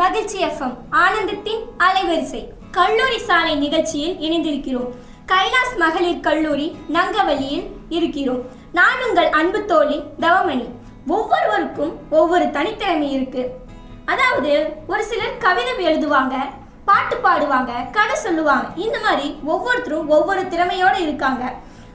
மகிழ்ச்சி எஃப்எம் ஆனந்தத்தின் அலைவரிசை. கல்லூரி சாலை நிகழ்ச்சியில் இணைந்திருக்கிறோம். கைலாஸ் மகளிர் கல்லூரி நங்கவழியில் இருக்கிறோம். நான் உங்கள் அன்பு தோழி தவமணி. ஒவ்வொருவருக்கும் ஒவ்வொரு தனித்திறமை இருக்கு. அதாவது ஒரு சிலர் கவிதை எழுதுவாங்க பாட்டு பாடுவாங்க கதை சொல்லுவாங்க. இந்த மாதிரி ஒவ்வொருத்தரும் ஒவ்வொரு திறமையோட இருக்காங்க.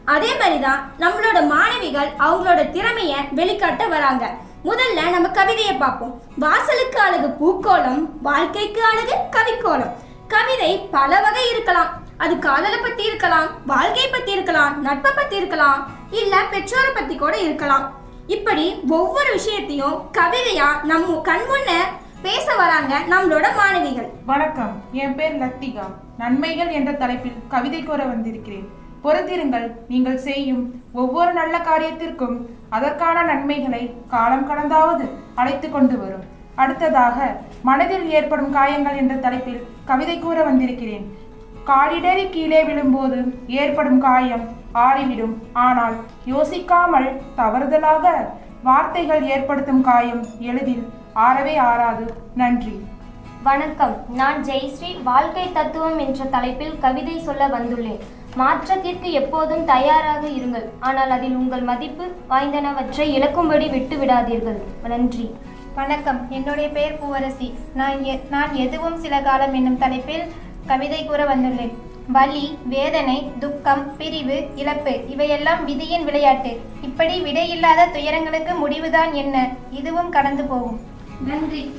அதே மாதிரி தான் நம்மளோட மாணவிகள் அவங்களோட திறமையை வெளிக்காட்ட வராங்க. முதல்ல நம்ம கவிதையை பார்ப்போம். வாசலுக்கு அழகு பூக்கோளம் வாழ்க்கைக்கு அழகு கவிக்கோளம். கவிதை பல வகை இருக்கலாம். அது காதலை பத்தி இருக்கலாம் வாழ்க்கை பத்தி இருக்கலாம் நட்பை பத்தி இருக்கலாம் இல்ல பெற்றோரை பத்தி கூட இருக்கலாம். இப்படி ஒவ்வொரு விஷயத்தையும் கவிதையா நம்ம கண் முன்ன பேச வராங்க நம்மளோட மாணவிகள். வணக்கம். என் பேர் லத்திகா. நன்மைகள் என்ற தலைப்பில் கவிதை கூற வந்திருக்கிறேன். பொறுத்திருங்கள் நீங்கள் செய்யும் ஒவ்வொரு நல்ல காரியத்திற்கும் அதற்கான நன்மைகளை காலம் கடந்தாவது அழைத்து கொண்டு வரும். அடுத்ததாக மனதில் ஏற்படும் காயங்கள் என்ற தலைப்பில் கவிதை கூற வந்திருக்கிறேன். காலிடறி கீழே விழும்போது ஏற்படும் காயம் ஆறிவிடும். ஆனால் யோசிக்காமல் தவறுதலாக வார்த்தைகள் ஏற்படுத்தும் காயம் எளிதில் ஆறவே ஆறாது. நன்றி. வணக்கம். நான் ஜெயஸ்ரீ வாழ்க்கை தத்துவம் என்ற தலைப்பில் கவிதை சொல்ல வந்துள்ளேன். மாற்றத்திற்கு எப்போதும் தயாராக இருங்கள். ஆனால் அதில் உங்கள் மதிப்பு வாய்ந்தனவற்றை இழக்கும்படி விட்டு விடாதீர்கள் நன்றி. வணக்கம். என்னுடைய பெயர் பூவரசி. நான் எ- நான் எதுவும் சில காலம் என்னும் தலைப்பில் கவிதை கூற வந்துள்ளேன். வலி வேதனை துக்கம் பிரிவு இழப்பு இவையெல்லாம் விதியின் விளையாட்டு. இப்படி விடையில்லாத துயரங்களுக்கு முடிவுதான் என்ன? இதுவும் கடந்து போகும். நன்றி.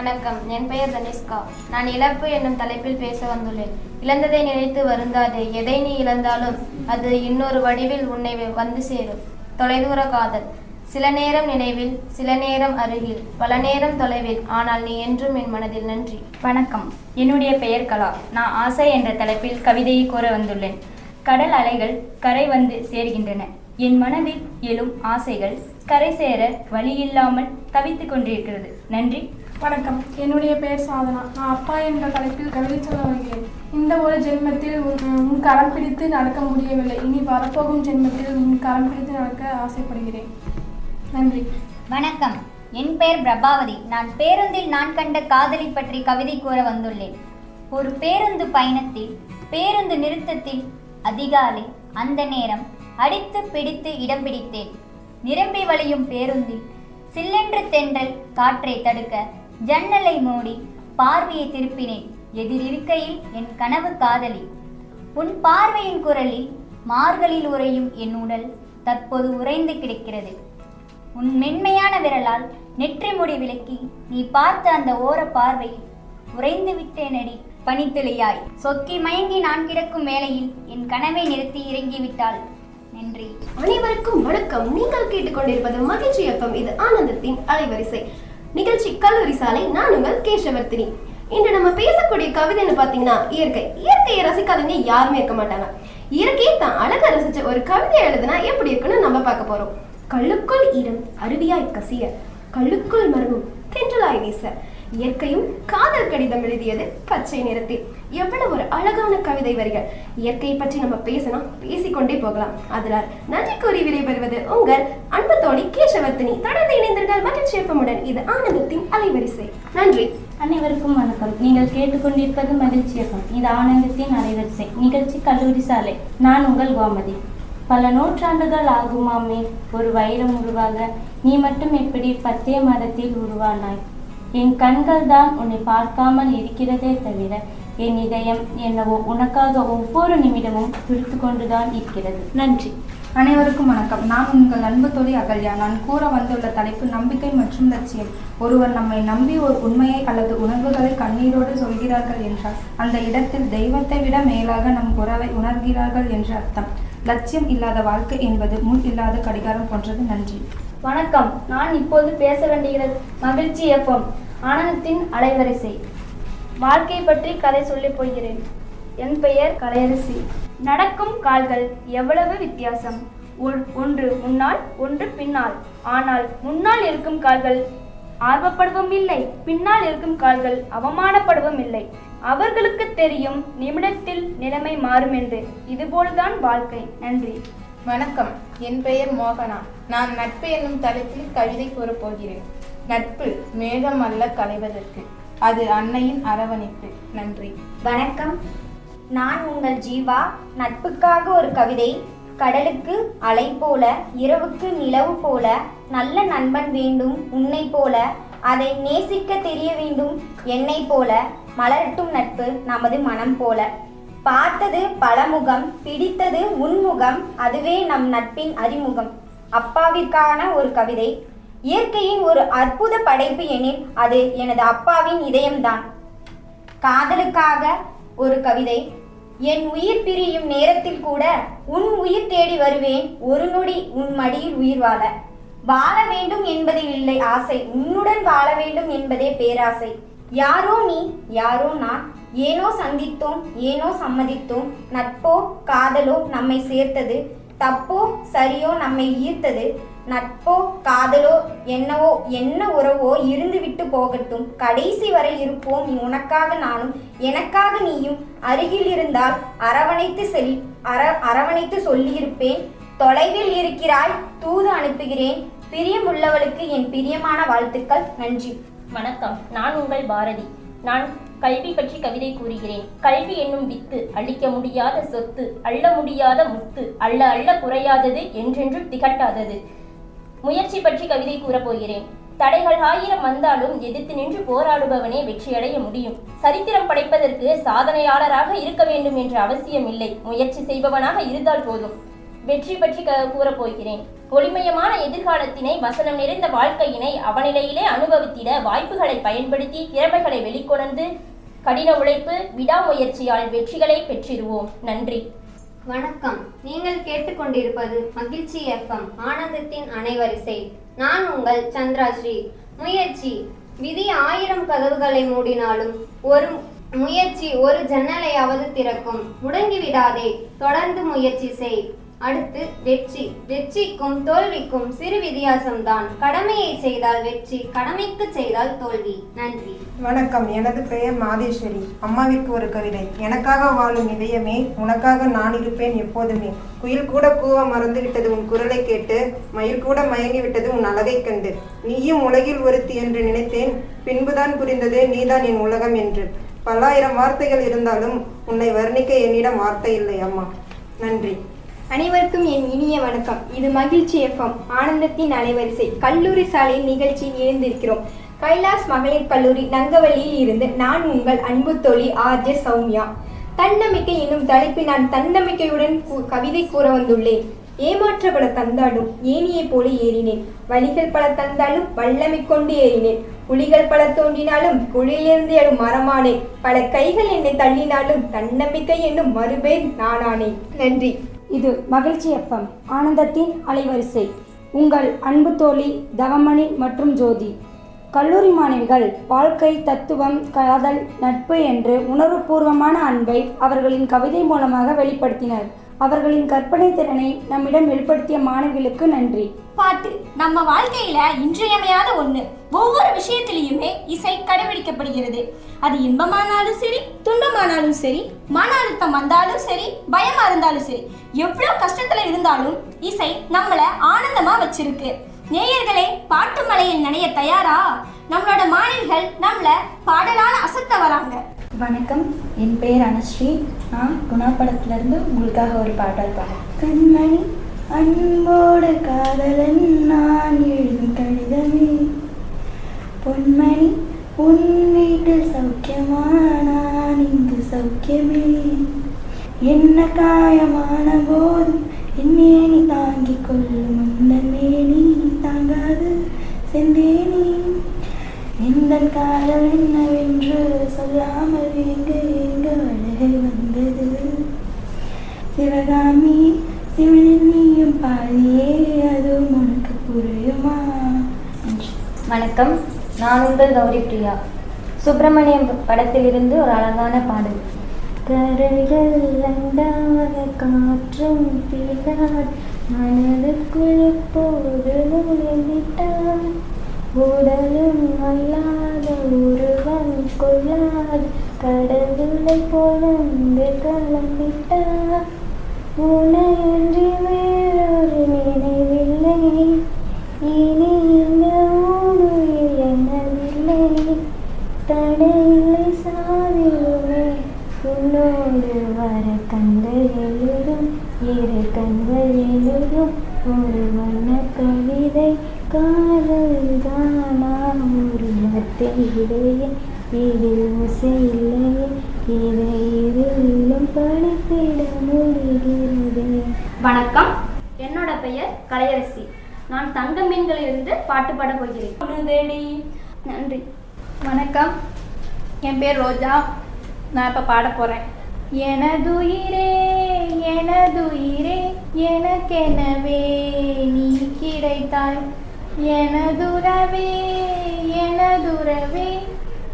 வணக்கம். என் பெயர் தனிஷ்கா. நான் இழப்பு என்னும் தலைப்பில் பேச வந்துள்ளேன். இழந்ததை நினைத்து வருந்தாதே. எதை நீ இழந்தாலும் அது இன்னொரு வடிவில் உன்னை வந்து சேரும். தொலைதூர காதல். சில நேரம் நினைவில் சில நேரம் அருகில் பல நேரம் தொலைவில். ஆனால் நீ என்றும் என் மனதில் நன்றி. வணக்கம். என்னுடைய பெயர் கலா. நான் ஆசை என்ற தலைப்பில் கவிதையை கூற வந்துள்ளேன். கடல் அலைகள் கரை வந்து சேர்கின்றன. என் மனதில் எழும் ஆசைகள் கரை சேர வழியில்லாமல் தவித்துக் கொண்டிருக்கிறது. நன்றி. வணக்கம். என்னுடைய பெயர் சாதனா. நான் அப்பா என்ற தலைப்பில் கவிதை சொல்ல வருகிறேன். இந்த ஒரு ஜென்மத்தில் உன் உன் கரம் பிடித்து நடக்க முடியவில்லை. இனி வரப்போகும் ஜென்மத்தில் உன் கரம் பிடித்து நடக்க ஆசைப்படுகிறேன். நன்றி. வணக்கம். என் பெயர் பிரபாவதி. நான் பேருந்தில் நான் கண்ட காதலி பற்றி கவிதை கூற வந்துள்ளேன். ஒரு பேருந்து பயணத்தில் பேருந்து நிறுத்தத்தில் அதிகாலை அந்த நேரம் அடித்து பிடித்து இடம் பிடித்தேன். நிரம்பி வழியும் பேருந்தில் சில்லென்று தென்றல் காற்றை தடுக்க ஜன்னலை மூடி பார்வையை திருப்பினேன். எதிரிருக்கையில் என் கனவு காதலி. உன் பார்வையின் குரலில் மார்களில் உறையும் என் உடல் தற்போது உறைந்து கிடக்கிறது. உன் மென்மையான விரலால் நெற்றி முடி விலக்கி நீ பார்த்த அந்த ஓர பார்வையில் உறைந்து விட்டேனடி பனித்துளியாய். சொக்கி மயங்கி நான் கிடக்கும் வேளையில் என் கனவை நிறுத்தி இறங்கிவிட்டாள் நன்றி. அனைவருக்கும் வணக்கம். நீங்கள் கேட்டுக்கொண்டிருப்பது மகிழ்ச்சி எஃப்எம். இது ஆனந்தத்தின் அலைவரிசை. நிகழ்ச்சி கல்லூரி சாலை நான் உங்கள் கேசவர்த்தினி. இன்று நம்ம பேசக்கூடிய கவிதைன்னு பார்த்தீங்கன்னா இயற்கை. இயற்கையை ரசிக்காதவங்க யாருமே இருக்க மாட்டாங்க. இயற்கையை தான் அழக ரசிச்ச ஒரு கவிதை எழுதுனா எப்படி இருக்குன்னு நம்ம பார்க்க போறோம். கல்லுக்குள் ஈரம் அருவியாய் கசிய கல்லுக்குள் மரமும் தென்றலாய் வீச. இயற்கையும் காதல் கடிதம் எழுதியது பச்சை நிறத்தில். எவ்வளவு ஒரு அழகான கவிதை வரிகள். இயற்கையை பற்றி நம்ம பேசணும் பேசிக்கொண்டே போகலாம். அதனால் நன்றி கூறி விடைபெறுவது உங்கள் அன்பு தோழி கேசவர்த்தினி தொடர்ந்து இணைந்தீர்கள் மகிழ்ச்சி சேப்பமுடன் இது ஆனந்தத்தின் அலைவரிசை. நன்றி. அனைவருக்கும் வணக்கம். நீங்கள் கேட்டுக்கொண்டிருப்பது மகிழ்ச்சியகம் இது ஆனந்தத்தின் அலைவரிசை. நிகழ்ச்சி கல்லூரி சாலை. நான் உங்கள் கோமதி. பல நூற்றாண்டுகள் ஆகுமாமே. ஒரு வைரம் உருவாக. நீ மட்டும் எப்படி பத்தே மதத்தில் உருவானாய்? என் கண்கள் தான் உன்னை பார்க்காமல் இருக்கிறதே தவிர என் இதயம் என்னவோ உனக்காக ஒவ்வொரு நிமிடமும் துடித்து கொண்டுதான் இருக்கிறது. நன்றி. அனைவருக்கும் வணக்கம். நான் உங்கள் அன்பு தொழில் அகல்யா. நான் கூற வந்துள்ள தலைப்பு நம்பிக்கை மற்றும் லட்சியம். ஒருவர் நம்மை நம்பி ஒரு உண்மையை அல்லது உணர்வுகளை கண்ணீரோடு சொல்கிறார்கள் என்றால் அந்த இடத்தில் தெய்வத்தை விட மேலாக நம் உறவை உணர்கிறார்கள் என்று அர்த்தம். லட்சியம் இல்லாத வாழ்க்கை என்பது முன் இல்லாத கடிகாரம் போன்றது. நன்றி. வணக்கம். நான் இப்போது பேச வேண்டுகிறது மகிழ்ச்சி எஃப்எம் ஆனந்தத்தின் அலைவரிசை. வாழ்க்கை பற்றி கதை சொல்லப் போகிறேன். என் பெயர் கலையரசி. நடக்கும் கால்கள் எவ்வளவு வித்தியாசம்? ஒன்று முன்னால் ஒன்று பின்னால். ஆனால் முன்னால் இருக்கும் கால்கள் ஆர்வப்படவும் இல்லை. பின்னால் இருக்கும் கால்கள் அவமானப்படவும் இல்லை. அவர்களுக்கு தெரியும் நிமிடத்தில் நிலைமை மாறும் என்று. இதுபோல்தான் வாழ்க்கை. நன்றி. வணக்கம். என் பெயர் மோகனா. நான் நட்பு என்னும் தலைப்பில் கவிதை கூறப்போகிறேன் நட்பு மேகம் அல்ல களைவதற்கு. அது அன்னையின் அரவணைப்பு. நன்றி. வணக்கம். நான் உங்கள் ஜீவா. நட்புக்காக ஒரு கவிதை கடலுக்கு அலை போல இரவுக்கு நிலவு போல நல்ல நண்பன் வேண்டும் உன்னை போல அதை நேசிக்க தெரிய வேண்டும் என்னை போல மலரட்டும் நட்பு நமது மனம் போல. பார்த்தது பலமுகம் பிடித்தது உன்முகம் அதுவே நம் நட்பின் அறிமுகம். அப்பாவிற்கான ஒரு கவிதை. இயற்கையின் ஒரு அற்புத படைப்பு எனில் அது எனது அப்பாவின் இதயம்தான். காதலுக்காக ஒரு கவிதை. என் உயிர் பிரியும் நேரத்தில் கூட உன் உயிர் தேடி வருவேன். ஒரு நொடி உன் மடியில் உயிர் வாழ. வாழ வேண்டும் என்பதில் இல்லை ஆசை. உன்னுடன் வாழ வேண்டும் என்பதே பேராசை. யாரோ நீ யாரோ நான். ஏனோ சந்தித்தோம் ஏனோ சம்மதித்தோம். நட்போ காதலோ நம்மை சேர்த்தது. தப்போ சரியோ நம்மை ஈர்த்தது நட்போ காதலோ என்னவோ என்ன உறவோ இருந்துவிட்டு போகட்டும். கடைசி வரை இருப்போம் நீ உனக்காக நானும் எனக்காக நீயும். அருகில் இருந்தால் அரவணைத்து செல் அர அரவணைத்து சொல்லியிருப்பேன். தொலைவில் இருக்கிறாய் தூது அனுப்புகிறேன். பிரியமுள்ளவளுக்கு என் பிரியமான வாழ்த்துக்கள். நன்றி. வணக்கம். நான் உங்கள் பாரதி. நான் கல்வி பற்றி கவிதை கூறுகிறேன். கல்வி என்னும் வித்து அழிக்க முடியாத சொத்து அள்ள முடியாத முத்து அள்ள அள்ள குறையாதது என்றென்றும் திகட்டாதது. முயற்சி பற்றி கவிதை கூறப்போகிறேன் தடைகள் ஆயிரம் வந்தாலும் எதிர்த்து நின்று போராடுபவனே வெற்றியடைய முடியும். சரித்திரம் படைப்பதற்கு சாதனையாளராக இருக்க வேண்டும் என்ற அவசியம் இல்லை முயற்சி செய்பவனாக இருந்தால் போதும். வெற்றி பற்றி க போகிறேன் ஒளிமயமான எதிர்காலத்தினை வசனம் நிறைந்த வாழ்க்கையினை அவனிலையிலே அனுபவித்திட வாய்ப்புகளை பயன்படுத்தி திறமைகளை வெளிக்கொணர்ந்து கடின உழைப்பு விடாமுயற்சியால் வெற்றிகளை பெற்றிருவோம். நன்றி. வணக்கம். நீங்கள் கேட்டுக்கொண்டிருப்பது மகிழ்ச்சி எஃப்எம் ஆனந்தத்தின் அனைவரிசை. நான் உங்கள் சந்திராஸ்ரீ. முயற்சி. விதி ஆயிரம் கதவுகளை மூடினாலும் ஒரு முயற்சி ஒரு ஜன்னலையாவது திறக்கும். முடங்கிவிடாதே. தொடர்ந்து முயற்சி செய். அடுத்து வெற்றி. வெற்றிக்கும் தோல்விக்கும் சிறு வித்தியாசம்தான். கடமையை செய்தால் வெற்றி கடமைக்கு செய்தால் தோல்வி. நன்றி. வணக்கம். எனது பெயர் மாதேஸ்வரி. அம்மாவிற்கு ஒரு கவிதை. எனக்காக வாழும் இதயமே உனக்காக நான் இருப்பேன் எப்போதுமே. குயில் கூட கூவ மறந்து விட்டது உன் குரலை கேட்டு மயில் கூட மயங்கி விட்டது உன் அழகை கண்டு. நீயும் உலகில் ஒருத்தி என்று நினைத்தேன் பின்புதான் புரிந்தது நீதான் என் உலகம் என்று. பல்லாயிரம் வார்த்தைகள் இருந்தாலும் உன்னை வர்ணிக்க என்னிடம் வார்த்தை இல்லை அம்மா. நன்றி. அனைவருக்கும் என் இனிய வணக்கம். இது மகிழ்ச்சி எஃப்எம் ஆனந்தத்தின் அலைவரிசை. கல்லூரி சாலையின் நிகழ்ச்சியில் இணைந்திருக்கிறோம். கைலாஸ் மகளிர் கல்லூரி நங்கவள்ளியில் இருந்து நான் உங்கள் அன்பு தோழி ஆர்ஜே சௌமியா. தன்னம்பிக்கை என்னும் தலைப்பில் நான் தன்னம்பிக்கையுடன் கூ- கவிதை கூற வந்துள்ளேன். ஏமாற்ற பல தந்தாலும் ஏனியை போல ஏறினேன். வழிகள் பல தந்தாலும் வல்லமை கொண்டு ஏறினேன். புலிகள் பல தோன்றினாலும் குழியிலிருந்து எழும் மரமானேன். பல கைகள் என்னை தள்ளினாலும் தன்னம்பிக்கை என்னும் மறுபேர் நானானேன். நன்றி. இது மகிழ்ச்சி எஃப்எம் ஆனந்தத்தின் அலைவரிசை. உங்கள் அன்பு தோழி தவமணி மற்றும் ஜோதி. கல்லூரி மாணவிகள் வாழ்க்கை தத்துவம் காதல் நட்பு என்று உணர்வுபூர்வமான அன்பை அவர்களின் கவிதை மூலமாக வெளிப்படுத்தினர். அவர்களின் கற்பனை திறனை நம்மிடம் வெளிப்படுத்திய மாணவிகளுக்கு நன்றி. பாட்டு நம்ம வாழ்க்கையில இன்றியமையாத ஒண்ணு. ஒவ்வொரு விஷயத்திலையுமே இசை கடைபிடிக்கப்படுகிறது. அது இன்பமானாலும் சரி துன்பமானாலும் சரி மன அழுத்தம் வந்தாலும் சரி பயமா இருந்தாலும் சரி எவ்வளவு கஷ்டத்துல இருந்தாலும் இசை நம்மள ஆனந்தமா வச்சிருக்கு. நேயர்களே பாட்டு மலையில் நனைய தயாரா? நம்மளோட மாணவிகள் நம்மள பாடலால அசத்த வராங்க. வணக்கம். என் பெயர் அனுஸ்ரீ. நான் குணா படத்திலிருந்து உங்களுக்காக ஒரு பாடல் பாடுறேன். கண்மணி அன்போடு காதலன் நான் எழுதும் கடிதமே. பொன்மணி உன் வீட்டில் சௌக்கியமா நான் இங்கு சௌக்கியமே. என்ன காயமான போதும் என்னே நீ தாங்கிக் கொள்ளும் முன்னமே நீ தாங்காது செந்தேனி. இந்த காதல் என்னவென்று சொல்லாமல் எங்க எங்க அழகை வந்தது? சிவகாமி சிவனில் நீயும் பாதியே அதுவும் உனக்கு புரியுமா? வணக்கம். நான் உங்கள் கௌரி பிரியா சுப்பிரமணியம் படத்திலிருந்து ஒரு அழகான பாடல். அண்டாத காற்றும் பிடித்தார் மனதுக்குள் போது நுழைந்திட்டார் உடலும் அல்லாத ஒருவன் கொள்ளாது கடலுளை போலந்து கலந்திட்டார் உனையன்றி வேறொரு நினைவில்லை. இனி இந்த ஊடுயில் என்னவில்லை. தடையில்லை சாதிலுமே உன்னோடு வர கண்களிலும் இரு கண்களிலும் ஒரு வண்ண கவிதை காதல் தானா ஒரு வார்த்தை இல்லையே இதில் ஓசை வணக்கம். என்னோட பெயர் கலையரசி. நான் தங்க மீன்களிலிருந்து பாட்டு பாட போகிறேன். நன்றி. வணக்கம். என் பேர் ரோஜா. நான் இப்போ பாட போகிறேன் எனதுயிரே எனதுயிரே எனக்கெனவே நீ கிடைத்தாய். எனதுறவே எனதுறவே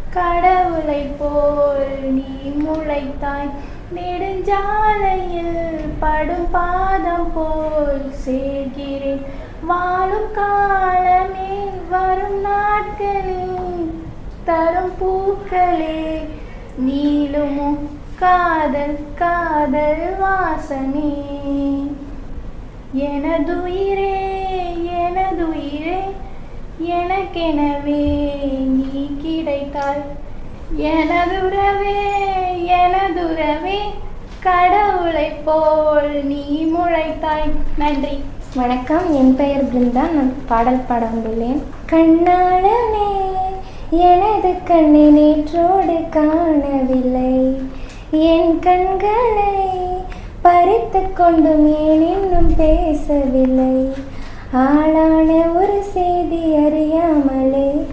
கடவுளை போல் நீ முளைத்தாய். நெடுஞ்சாலையில் படும் பாதம் போல் சேர்கிறேன். வாழும் காலமே வரும் நாட்களே தரும் பூக்களே நீளுமோ காதல் காதல் வாசனே. எனதுயிரே எனக்கெனவே நீ கிடைத்தாய். எனதுறவே எனதுறவே கடவுளைப் போல் நீ முளைத்தாய். நன்றி. வணக்கம். என் பெயர் பிருந்தா. நான் பாடல் பாட வந்துள்ளேன் கண்ணாளனே எனது கண்ணை நேற்றோடு காணவில்லை. என் கண்களை பறித்து கொண்டும் ஏன் இன்னும் பேசவில்லை? ஆளான ஒரு செய்தி அறியாமலே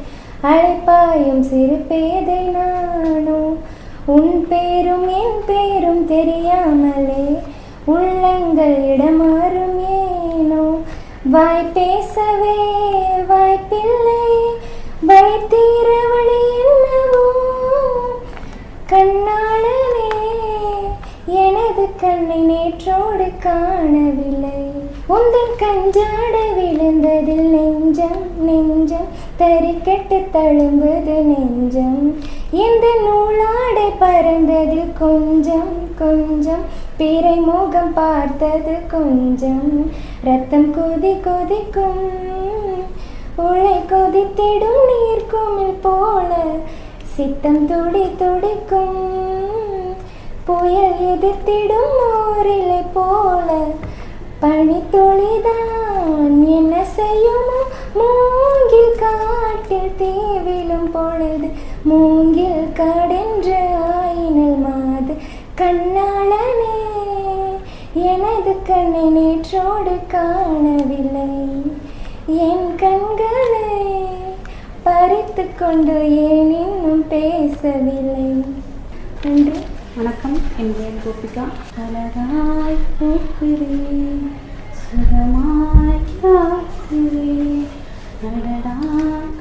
அழைப்பாயும் சிறு பேதை நானோ. உன் பேரும் என் பேரும் தெரியாமலே உள்ளங்கள் இடமாறும் ஏனோ. வாய் பேசவே வாய்ப்பில்லை. வழி தீர வழி என்னவோ. கண்ணாளனே எனது கண்ணை நேற்றோடு காணவில்லை. உந்தன் கஞ்சாட விழுந்ததில் நெஞ்சம் நெஞ்சம் தறிக்கெட்டு தழும்புது நெஞ்சம். இந்த நூலாடை பறந்ததில் கொஞ்சம் கொஞ்சம் பிறை முகம் பார்த்தது கொஞ்சம். ரத்தம் கொதி கொதிக்கும் உழை கொதித்திடும் நீர்க்குமிழ் போல சித்தம் துடி துடிக்கும். புயல் எதிர்த்திடும் ஓரிலை போல பனித்துளிதான் என்ன செய்யுமோ? மூங்கில் காட்டில் தீவிலும் பொழுது மூங்கில் காடென்று ஆயினல் மாது கண்ணாளனே எனது கண்ணை நேற்றோடு காணவில்லை. என் கண்களை பறித்து கொண்டு ஏன் இன்னும் பேசவில்லை? நன்றி. வணக்கம். என் பெயர் கோபிகா. அழகாய் பூக்கிறேன் சுகமாய் காக்கிறேன் அடடா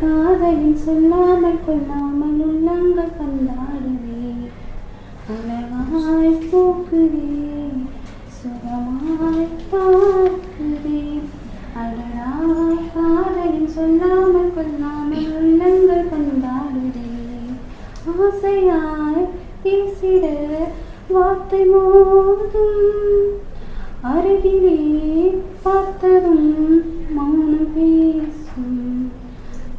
காதலின் சொல்லாமல் கொள்ளாமல் உள்ளங்கள் கண்டாடுவே அழகாய் பூக்கிறேன் சுகமாய் பார்க்கிறேன் அடடா காதலின் சொல்லாமல் கொள்ளாமல் உள்ளங்கள் கொண்டாடுவே ஆசையாய் பேசிட வார்த்தை மோதும். அருகிலே பார்த்ததும் மௌனம் பேசும்.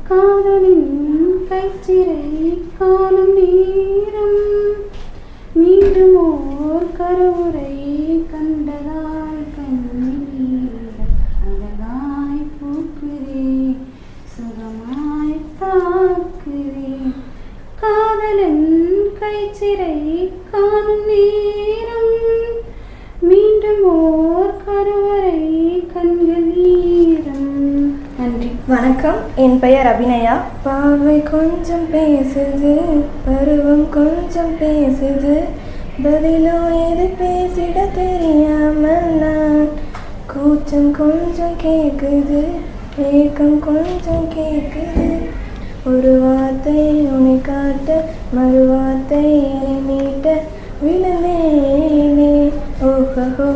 காதலின் கைச்சிறை காணும் நேரம். மீண்டும் ஓர் கருவுரை கண்டதாய் கைச்சிறை காணும் நேரம். மீண்டும் ஓர் கருவறை கண்கள் ஈரம். நன்றி. வணக்கம். என் பெயர் அபிநயா. பார்வை கொஞ்சம் பேசுது பருவம் கொஞ்சம் பேசுது. பதிலோ எது பேசிட தெரியாமல் நான் கூச்சம் கொஞ்சம் கேக்குது ஏக்கம் கொஞ்சம் கேக்குது. ஒரு வார்த்தை உன்னை காட்ட மறுவார்த்தை மீட்ட விழுந்தேனே. ஓஹோ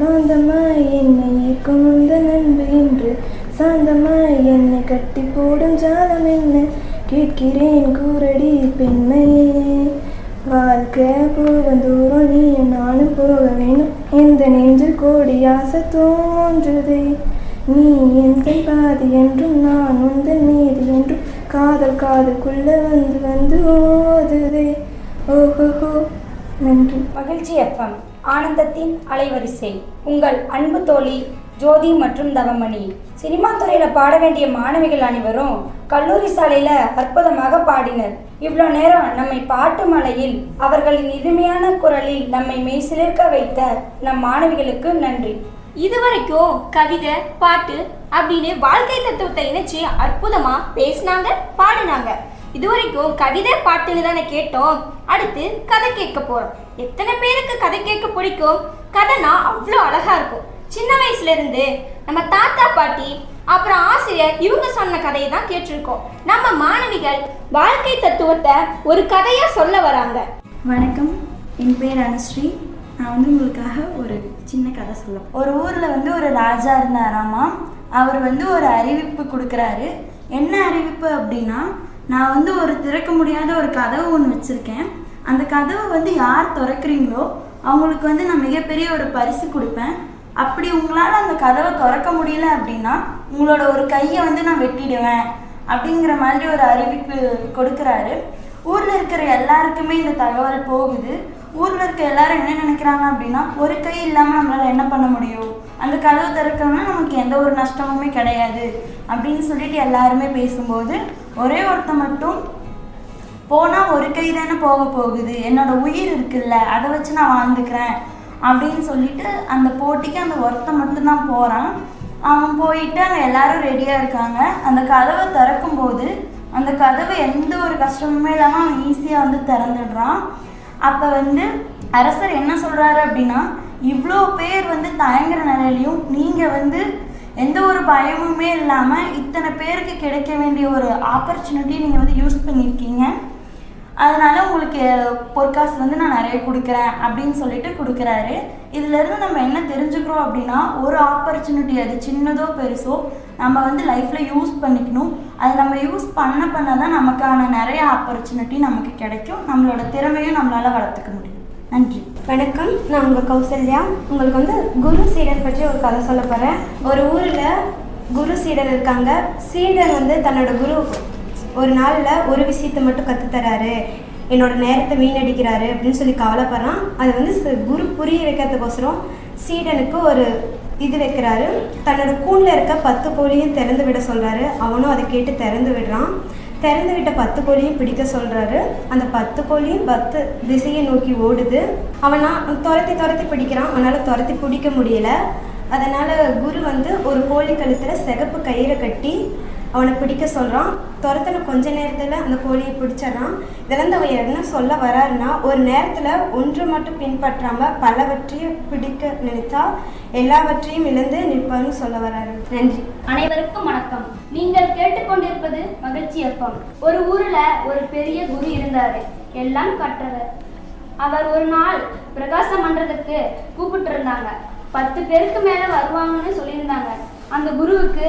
காந்தமாய் என்னை ஏற்கும் நண்பு என்று சாந்தமாய் என்னை கட்டி போடும் ஜாலம் என்ன? கேட்கிறேன் கூரடி பெண்ணே வாழ்க்கை போகும் தூரம் நீ நானும் போக வேணும். எந்த நெஞ்சில் கோடி ஆசை தோன்றுதே. நீ எந்த பாதி என்றும் நான் உந்த மீது என்றும். காதல் காதுக்குள்ள வந்து வந்து ஓ ஓஹோ நன்றி. மகிழ்ச்சி எஃப்எம் ஆனந்தத்தின் அலைவரிசை. உங்கள் அன்பு தோழி ஜோதி மற்றும் தவமணி. சினிமா துறையில் பாட வேண்டிய மாணவிகள் அனைவரும் கல்லூரி சாலையில் அற்புதமாக பாடினர். இவ்வளோ நேரம் நம்மை பாட்டு மலையில் அவர்களின் இனிமையான குரலில் நம்மை மெய்சிலிருக்க வைத்த நம் மாணவிகளுக்கு நன்றி. இதுவரைக்கும் கவிதை பாட்டு அப்படின்னு வாழ்க்கை தத்துவத்தை இணைச்சு அற்புதமா பேசினாங்க பாடினாங்க. இதுவரைக்கும் கவிதை பாட்டுன்னு தானே கேட்டோம். அடுத்து கதை கேட்க போறோம். எத்தனை பேருக்கு கதை கேட்க பிடிக்கும்? கதைனா அவ்வளோ அழகா இருக்கும். சின்ன வயசுல இருந்து நம்ம தாத்தா பாட்டி அப்புறம் ஆசிரியர் இவங்க சொன்ன கதையை தான் கேட்டிருக்கோம். நம்ம மாணவிகள் வாழ்க்கை தத்துவத்தை ஒரு கதையா சொல்ல வராங்க. வணக்கம். என் பேர் அனுஸ்ரீ. நான் வந்து உங்களுக்காக ஒரு சின்ன கதை சொல்ல ஒரு ஊரில் வந்து ஒரு ராஜா இருந்தாராமா? அவர் வந்து ஒரு அறிவிப்பு கொடுக்குறாரு. என்ன அறிவிப்பு அப்படின்னா நான் வந்து ஒரு திறக்க முடியாத ஒரு கதவு ஒன்று வச்சுருக்கேன். அந்த கதவை வந்து யார் திறக்கிறீங்களோ அவங்களுக்கு வந்து நான் மிகப்பெரிய ஒரு பரிசு கொடுப்பேன். அப்படி உங்களால் அந்த கதவை திறக்க முடியல அப்படின்னா உங்களோட ஒரு கையை வந்து நான் வெட்டிடுவேன் அப்படிங்கிற மாதிரி ஒரு அறிவிப்பு கொடுக்குறாரு. ஊரில் இருக்கிற எல்லாருக்குமே இந்த தகவல் போகுது. ஊரில் இருக்க எல்லாரும் என்ன நினைக்கிறாங்க அப்படின்னா ஒரு கை இல்லாமல் நம்மளால் என்ன பண்ண முடியும்? அந்த கதவு திறக்கணும்னா நமக்கு எந்த ஒரு நஷ்டமுமே கிடையாது அப்படின்னு சொல்லிட்டு எல்லாருமே பேசும்போது ஒரே ஒருத்தன் மட்டும் போனால் ஒரு கை தானே போக போகுது. என்னோட உயிர் இருக்குல்ல அதை வச்சு நான் வாழ்ந்துக்கிறேன். அப்படின்னு சொல்லிட்டு அந்த போட்டிக்கு அந்த ஒருத்தன் மட்டும்தான் போகிறான் அவன் போயிட்டு அங்கே எல்லாரும் ரெடியாக இருக்காங்க. அந்த கதவை திறக்கும்போது அந்த கதவை எந்த ஒரு கஷ்டமுமே இல்லாமல் அவன் ஈஸியாக வந்து திறந்துடுறான். அப்போ வந்து அரசர் என்ன சொல்கிறாரு அப்படின்னா இவ்வளோ பேர் வந்து தயங்குற நிலையிலையும் நீங்கள் வந்து எந்த ஒரு பயமுமே இல்லாமல் இத்தனை பேருக்கு கிடைக்க வேண்டிய ஒரு ஆப்பர்ச்சுனிட்டி நீங்கள் வந்து யூஸ் பண்ணியிருக்கீங்க. அதனால் உங்களுக்கு பொற்காசு வந்து நான் நிறைய கொடுக்குறேன் அப்படின்னு சொல்லிட்டு கொடுக்குறாரு. இதுலேருந்து நம்ம என்ன தெரிஞ்சுக்கிறோம் அப்படின்னா ஒரு ஆப்பர்ச்சுனிட்டி அது சின்னதோ பெருசோ நம்ம வந்து லைஃப்பில் யூஸ் பண்ணிக்கணும். அது நம்ம யூஸ் பண்ண பண்ண தான் நமக்கான நிறைய ஆப்பர்ச்சுனிட்டி நமக்கு கிடைக்கும். நம்மளோட திறமையும் நம்மளால் வளர்த்துக்க முடியும். நன்றி. வணக்கம் நான் உங்கள் கௌசல்யா. உங்களுக்கு வந்து குரு சீடர் பற்றி ஒரு கதை சொல்ல போகிறேன் ஒரு ஊரில் குரு சீடர் இருக்காங்க. சீடர் வந்து தன்னோட குரு ஒரு நாளில் ஒரு விஷயத்தை மட்டும் கற்றுத்தராரு என்னோட நேரத்தை வீணடிக்கிறாரு அப்படின்னு சொல்லி கவலைப்படுறான். அதை வந்து குரு புரிய வைக்கிறதுக்கோசரம் சீடனுக்கு ஒரு இது வைக்கிறாரு. தன்னோட கூண்டில் இருக்க பத்து கோழியும் திறந்து விட சொல்கிறாரு அவனும் அதை கேட்டு திறந்து விடுறான். திறந்து விட்ட பத்து கோழியும் பிடிக்க சொல்கிறாரு அந்த பத்து கோழியும் பத்து திசையை நோக்கி ஓடுது. அவனா துரத்தி துரத்தி பிடிக்கிறான். அவனால் துரத்தி பிடிக்க முடியல. அதனால் குரு வந்து ஒரு கோழி கழுத்தில் சிகப்பு கயிறை கட்டி அவனை பிடிக்க சொல்கிறான் துரத்தின கொஞ்ச நேரத்தில் அந்த கோழியை பிடிச்சிட்றான். இதெல்லாம் இந்த அவன் என்ன சொல்ல வராருன்னா ஒரு நேரத்தில் ஒன்று மட்டும் பின்பற்றாமல் பலவற்றையும் பிடிக்க நினைத்தா எல்லாவற்றையும் இழந்து நிற்பான்னு சொல்ல வராரு. நன்றி. அனைவருக்கும் வணக்கம். நீங்கள் கேட்டுக்கொண்டிருப்பது மகிழ்ச்சி அப்பம் ஒரு ஊரில் ஒரு பெரிய குரு இருந்தாரு. எல்லாம் கற்றவர். அவர் ஒரு நாள் பிரகாச மன்றத்துக்கு கூப்பிட்டு இருந்தாங்க பத்து பேருக்கு மேல வருவாங்கன்னு சொல்லியிருந்தாங்க. அந்த குருவுக்கு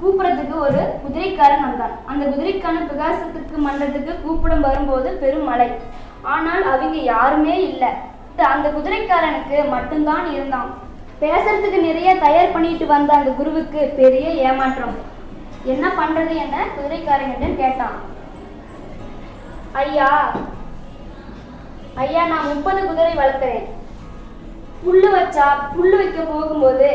கூப்பிடறதுக்கு ஒரு குதிரைக்காரன் வந்தான். அந்த குதிரைக்கான பிரகாசத்துக்கு மன்றத்துக்கு கூப்பிடம் வரும்போது பெரும் மழை. ஆனால் அவங்க யாருமே இல்லை. அந்த குதிரைக்காரனுக்கு மட்டும்தான் இருந்தான். பேசுறதுக்கு நிறைய தயார் பண்ணிட்டு வந்த அந்த குருவுக்கு பெரிய ஏமாற்றம். என்ன பண்றது என்ன குதிரைக்காரங்கிட்ட கேட்டான். ஐயா ஐயா நான் முப்பது குதிரை வளர்க்கிறேன். புல்லு வச்சா புல்லு வைக்க போகும்போது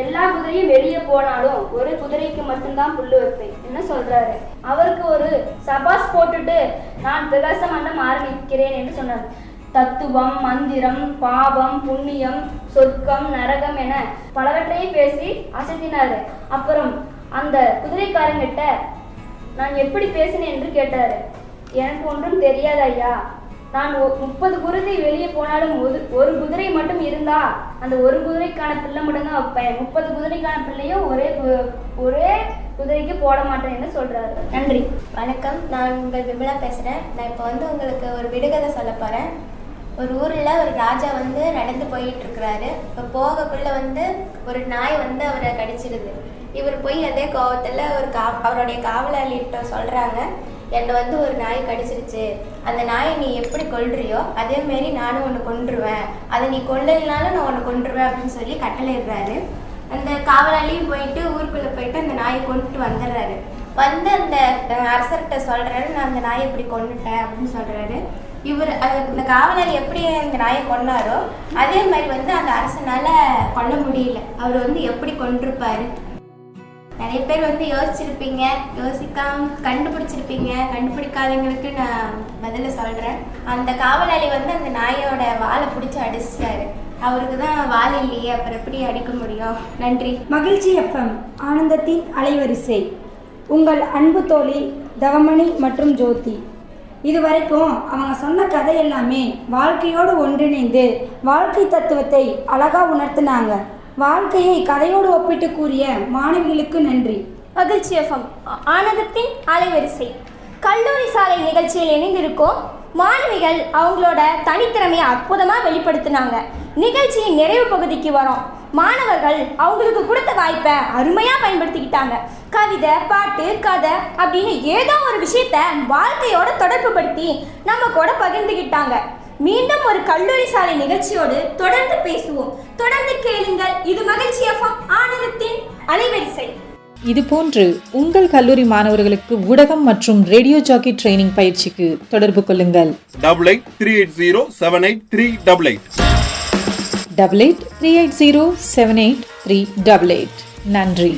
எல்லா குதிரையும் வெளியே போனாலும் ஒரு குதிரைக்கு மட்டும்தான் புல்லு வைப்பேன் என்ன சொல்றாரு? அவருக்கு ஒரு சபாஸ் போட்டுட்டு நான் பிரகாச மண்டம் ஆரம்பிக்கிறேன் என்று சொன்னார். தத்துவம் மந்திரம் பாவம் புண்ணியம் சொர்க்கம் நரகம் என பலவற்றையும் பேசி அசத்தினாரு. அப்புறம் அந்த குதிரைக்காரங்கிட்ட நான் எப்படி பேசினேன் என்று கேட்டாரு. எனக்கு ஒன்றும் தெரியாது ஐயா. நான் முப்பது குருதி வெளியே போனாலும் ஒரு ஒரு குதிரை மட்டும் இருந்தா அந்த ஒரு குதிரைக்கான பிள்ளை மட்டும்தான் வைப்பேன். முப்பது குதிரைக்கான பிள்ளையும் ஒரே ஒரே குதிரைக்கு போட மாட்டேன்னு சொல்றாரு. நன்றி. வணக்கம். நான் உங்கள் விமலா பேசுகிறேன் நான் இப்போ வந்து உங்களுக்கு ஒரு விடுகதை சொல்ல போகிறேன் ஒரு ஊரில் ஒரு ராஜா வந்து நடந்து போயிட்டு இருக்கிறாரு இப்போ போகக்குள்ள வந்து ஒரு நாய் வந்து அவரை கடிச்சிடுது. இவர் போய் அதே கோபத்தில் ஒரு கா அவருடைய காவலாளிகிட்ட சொல்கிறாங்க என்னை வந்து ஒரு நாய் கடிச்சிருச்சு. அந்த நாயை நீ எப்படி கொள்றியோ அதே மாரி நானும் ஒன்று கொன்றுவேன். அதை நீ கொல்லலைனாலும் நான் ஒன்று கொன்றுவேன் அப்படின்னு சொல்லி கட்டளையிடுறாரு. அந்த காவலாளியும் போயிட்டு ஊருக்குள்ளே போயிட்டு அந்த நாயை கொண்டுட்டு வந்துடுறாரு. வந்து அந்த அரசர்கிட்ட சொல்கிறாரு நான் அந்த நாயை இப்படி கொண்டுட்டேன் அப்படின்னு சொல்கிறாரு இவர் அந்த காவலாளி எப்படி அந்த நாயை கொன்னாரோ அதே மாதிரி வந்து அந்த அரசனால் கொல்ல முடியல. அவர் வந்து எப்படி கொண்டிருப்பாரு நிறைய பேர் வந்து யோசிச்சிருப்பீங்க. யோசிக்காம கண்டுபிடிச்சிருப்பீங்க. கண்டுபிடிக்காதவங்களுக்கு நான் பதில சொல்கிறேன் அந்த காவலாளி வந்து அந்த நாயோட வாழை பிடிச்சி அடிச்சிட்டாரு. அவருக்கு தான் வால் இல்லையே அப்புறம் எப்படி அடிக்க முடியும்? நன்றி. மகிழ்ச்சி எஃப்எம் ஆனந்தத்தின் அலைவரிசை. உங்கள் அன்பு தோழி தவமணி மற்றும் ஜோதி. இது வரைக்கும் அவங்க சொன்ன கதை எல்லாமே வாழ்க்கையோடு ஒன்றிணைந்து வாழ்க்கை தத்துவத்தை அழகா உணர்த்தினாங்க. வாழ்க்கையை கதையோடு ஒப்பிட்டு கூறிய மாணவிகளுக்கு நன்றி. மகிழ்ச்சி எஃப்எம். ஆனந்தத்தின் அலைவரிசை. கல்லூரி சாலை நிகழ்ச்சியில் இணைந்திருக்கோம். மாணவிகள் அவங்களோட தனித்திறமையை அற்புதமாக வெளிப்படுத்தினாங்க. நிகழ்ச்சியின் நிறைவு பகுதிக்கு வரோம். மாணவர்கள் அவங்களுக்கு கொடுத்த வாய்ப்பை அருமையாக பயன்படுத்திக்கிட்டாங்க. கவிதை பாட்டு கதை அப்படின்னு ஏதோ ஒரு விஷயத்த வாழ்க்கையோட தொடர்புபடுத்தி நம்ம கூட பகிர்ந்துக்கிட்டாங்க மீண்டும் ஒரு கல்லூரி சாலை நிகழ்ச்சியோடு தொடர்ந்து பேசுவோம். தொடர்ந்து கேளுங்கள். இது மகிழ்ச்சி எஃப்எம் ஆனந்தத்தின் அலைவரிசை. இதுபோன்று உங்கள் கல்லூரி மாணவர்களுக்கு ஊடகம் மற்றும் ரேடியோ ஜாக்கி ட்ரைனிங் பயிற்சிக்கு தொடர்பு கொள்ளுங்கள். Double eight three eight zero seven eight three double eight. Double eight three eight zero seven eight three double eight. நன்றி.